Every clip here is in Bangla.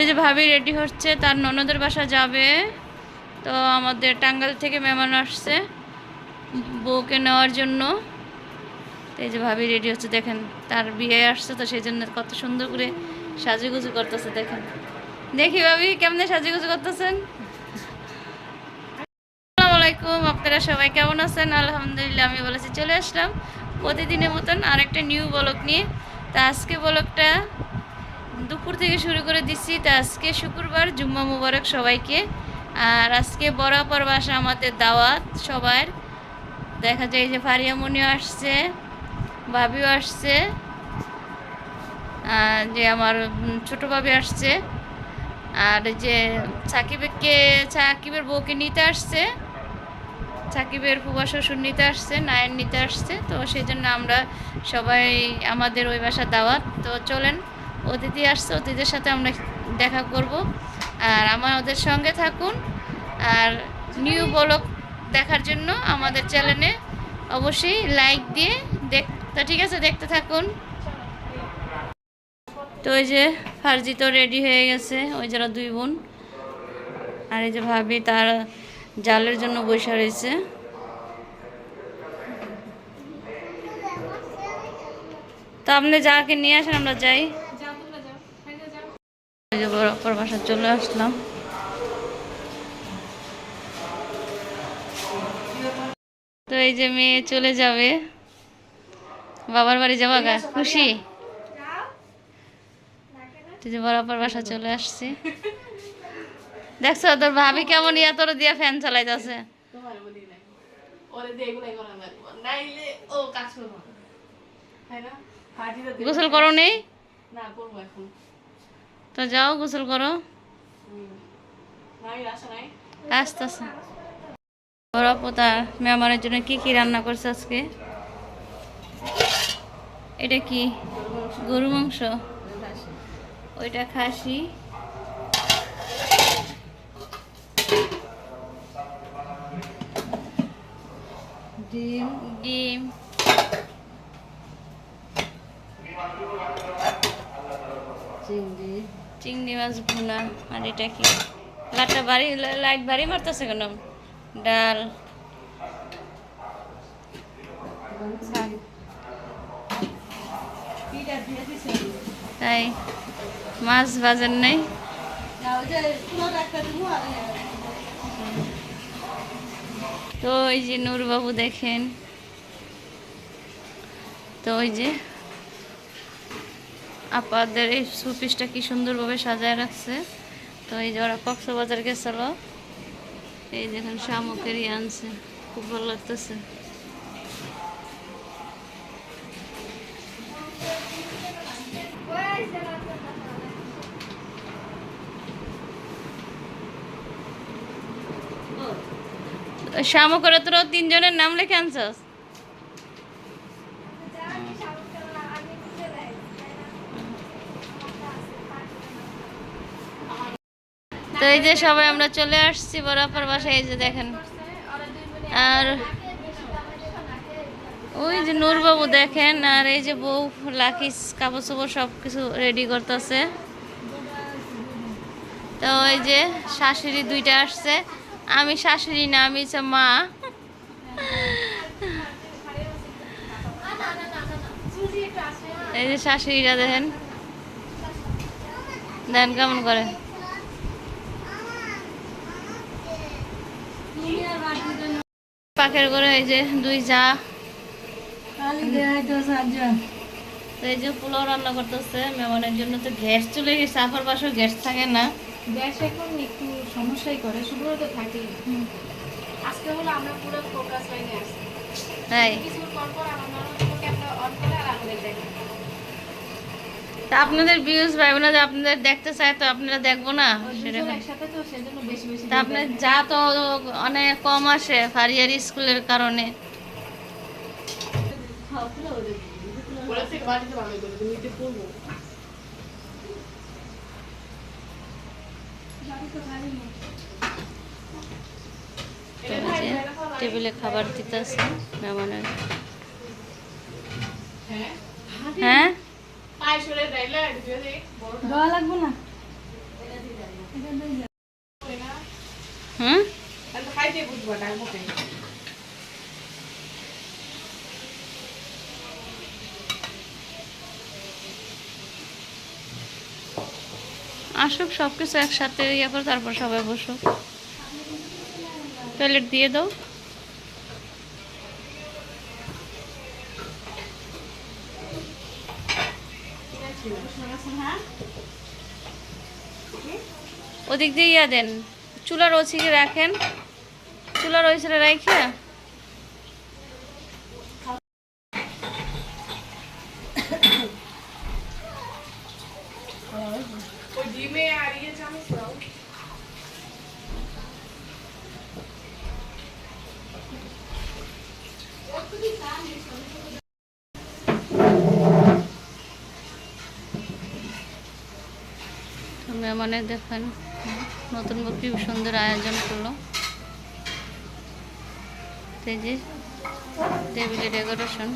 যে ভাবি রেডি হচ্ছে, তার ননদের বাসা যাবে। তো আমাদের টাঙ্গাল থেকে মেহমান আসছে বউকে নেওয়ার জন্য। এই যে ভাবি রেডি হচ্ছে, দেখেন তার বিয়ে আসছে, তো সেই জন্য কত সুন্দর করে সাজুগুজু করতেছে, দেখেন। দেখি ভাবি, কেমনে সাজুগুজু করতেছেন? আলাইকুম, আপনারা সবাই কেমন আছেন? আলহামদুলিল্লাহ, আমি বলেছি চলে আসলাম প্রতিদিনের মতন আরেকটা নিউ ব্লগ নিয়ে। তা আজকে ব্লগটা দুপুর থেকে শুরু করে দিচ্ছি। তা আজকে শুক্রবার, জুম্মা মুবারক সবাইকে। আর আজকে বরাবর বাসা আমাদের দাওয়াত সবার। দেখা যায় যে ফারিয়ামণিও আসছে, ভাবিও আসছে যে আমার ছোট ভাবি আসছে, আর যে সাকিবকে, সাকিবের বউকে নিতে আসছে। সাকিবের ফুবা শ্বশুর নিতে আসছে, নায়ের নিতে আসছে, তো সেই জন্য আমরা সবাই আমাদের ওই বাসার দাওয়াত। তো চলেন, অতিথি আসছে অতিথির সাথে আমরা দেখা করব। আর আমার ওদের সঙ্গে থাকুন। আর নিউ ব্লগ দেখার জন্য আমাদের চ্যানেলে অবশ্যই লাইক দিয়ে দেখ তো ঠিক আছে, দেখতে থাকুন। তো ওই যে ফার্জি তো রেডি হয়ে গেছে, ওই যারা দুই বোন। আর এই যে ভাবি, তার জালের জন্য বসে রয়েছে। তো আপনি যাকে নিয়ে আসেন, আমরা যাই। অপর বাসা চলে আসলাম। তো এই যে মেয়ে চলে যাবে। বাবার বাড়ি যাবা গা খুশি? বড় বাসা চলে আসছি। দেখছ তোর ভাবি কেমন ইয়া তোর দিয়া ফ্যান চালাইতেছে। গোসল করো নেই তো যাও গোসল করো। আস্তে আস্তে বড় পোতা মেহমানের জন্য কি কি রান্না করছে আজকে? এটা কি? গরু মাংস। ওইটা খাসি। ডিম। ডিম। চিংড়ি। চিংড়ি মাছ ভুনা আর এটা কি? লাটটা বাড়ি লাইট বাড়ি মারতেছে কেন? ডাল। তাই মাছ বাজার নেই না ওই যে পুরো একটা দিব আর তো ওই যে নূরবাবু দেখেন। তো ওই যে আপাদের এই সুপিসটা কি সুন্দরভাবে সাজায় রাখছে। তো এই যে ওরা কক্সবাজার গেছিল। এই দেখেন শামুকেরই আনছে। খুব ভালো লাগতেছে। শামুকের তোর তিনজনের নাম লিখে আনছস? তো এই যে সবাই আমরা চলে আসছি বরাবর বাসায়, এই যে দেখেন। আর ওই যে নূরবাবু দেখেন, আর এই যে বউ লাখিস কাপড় চোপড় সব কিছু রেডি করতেছে। তো ওই যে শাশুড়ি দুইটা আসছে। আমি শাশুড়ি না, আমি মা। এই যে শাশুড়িরা দেখেন। দেন কেমন করে? পাখের করে এই যে দুই যা। এই যে পোলাও রান্না করতেছে মেহমানের জন্য তো গ্যাস চলে গেছে, আপার পাশেও গ্যাস থাকে না। গ্যাস এখন একটু সমস্যাই করে তো থাকেই। আজকে হলো আমরা পুরো ফোকাস তাই? দেখে তা আপনাদের ভিউজ পাইব না যে আপনাদের দেখতে চায় তো আপনারা দেখব না? তো সেজন্য বেশি বেশি তা আপনার যা তো অনেক কম আসে ফারিয়ার স্কুলের কারণে। ওরা থেকে বাড়িতে ভালো করে তুমি তো করব টেবিলে খাবার দিতেছে মেহমানের হ্যাঁ? হ্যাঁ পায়ে সরে ডাইলা দিয়ে দে বড় দেওয়া লাগবে না হয় না হুম তাহলে খাইতে বুঝবা না মুখে আসুক সব কিছু একসাথে ইয়ে করে তারপর সবাই বসুক। প্লেট দিয়ে দাও। ওদিক দিয়ে ইয়া দেন। চুলার ওছিকে রাখেন। চুলার ওই ছেড়ে রাখে ওই ডিমে আর ইয়ে চামচ দাও তো মেহমানের দেখেন নতুন বকরি সুন্দর আয়োজন করল। এই যে টেবিলে ডেকোরেশন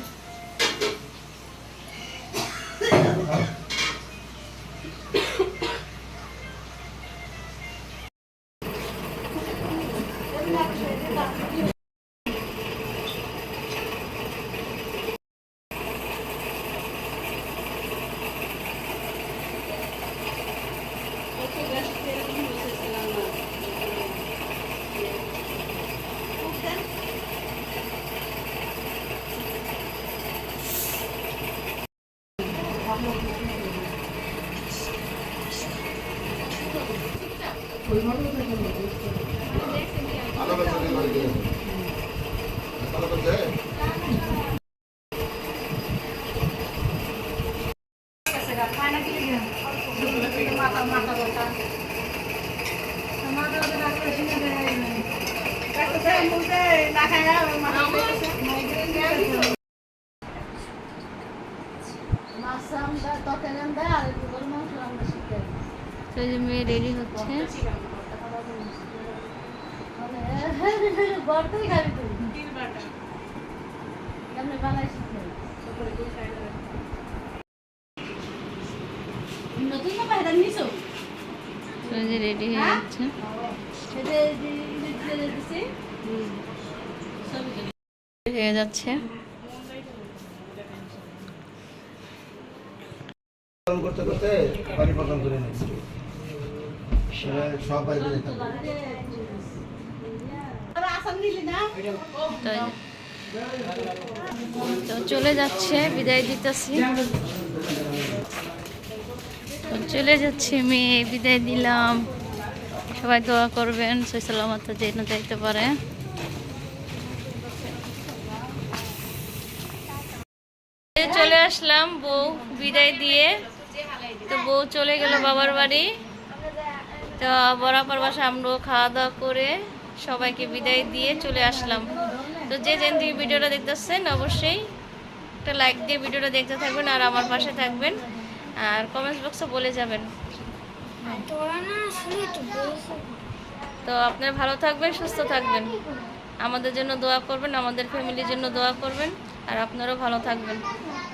তো এই যে মেয়ে রেডি হচ্ছে নতুন না বাইরে নিছো তো যে রেডি হয়ে যাচ্ছে সেটা দিছি হয়ে যাচ্ছে। করতে করতে বাড়ি পালন করে নিচ্ছি সব বাড়িতে যেতে হবে। আসাম নিলি না তো চলে যাচ্ছে বিদায় দিতেছি। চলে যাচ্ছে মেয়ে বিদায় দিলাম। সবাই দোয়া করবেন সই সালামত যেন যাইতে পারে এই চলে আসলাম, বউ বিদায় দিয়ে তো বউ চলে গেল বাবার বাড়ি। তো বরাবর বাসা আমরাও খাওয়া দাওয়া করে সবাইকে বিদায় দিয়ে চলে আসলাম। তো যে যেন থেকে ভিডিওটা দেখতেছেন, অবশ্যই একটা লাইক দিয়ে ভিডিওটা দেখতে থাকবেন আর আমার পাশে থাকবেন আর কমেন্টস বক্সে বলে যাবেন। তো আপনারা ভালো থাকবেন, সুস্থ থাকবেন। আমাদের জন্য দোয়া করবেন, আমাদের ফ্যামিলির জন্য দোয়া করবেন আর আপনারাও ভালো থাকবেন।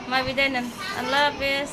মা বিদায় নেন আল্লাহ হাফেজ